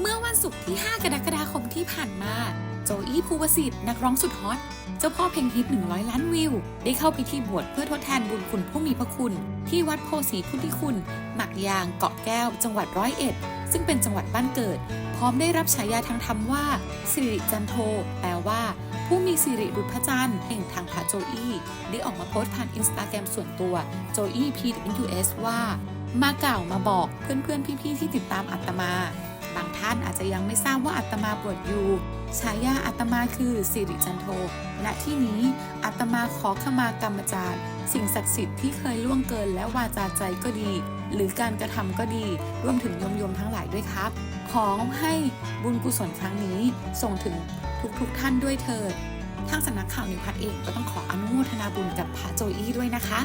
เมื่อวันศุกร์ที่ 5 กรกฎาคมที่ผ่านมา โจอี้ภูวสิทธิ์นักร้องสุดฮอต เจ้าพ่อเพลงฮิต 100 ล้านวิว ได้เข้าพิธีบวชเพื่อทดแทนบุญคุณผู้มีพระคุณ ที่วัดโพสีพุทธิคุณ หมักยาง เกาะแก้ว จังหวัดร้อยเอ็ด ซึ่งเป็นจังหวัดบ้านเกิด พร้อมได้รับฉายาทางธรรมว่า สิริจันโท แปลว่า ผู้มีสิริดุจพระจันทร์แห่งทางพระโจอี้ได้ออกมาโพสต์ผ่านอินสตาแกรมส่วนตัวโจอี้ PWS ว่า มากล่าวมาบอกเพื่อนๆพี่ๆที่ติดตามอัตมา บางท่านอาจจะยังไม่ทราบว่าอัตมาบวชอยู่ ฉายาอัตมาคือสิริจันโท ณ ที่นี้อัตมาขอขมากรรมจารย์ สิ่งศักดิ์สิทธิ์ที่เคยล่วงเกินและวาจาใจก็ดี หรือการกระทำก็ดี รวมถึงโยมทั้งหลายด้วยครับ ขอให้บุญกุศลครั้งนี้ส่งถึงทุกๆท่านด้วยเถิดทางสำนักข่าวนิวพัฒน์เองก็ต้องขออนุโมทนาบุญกับพระโจอี้ด้วยนะคะ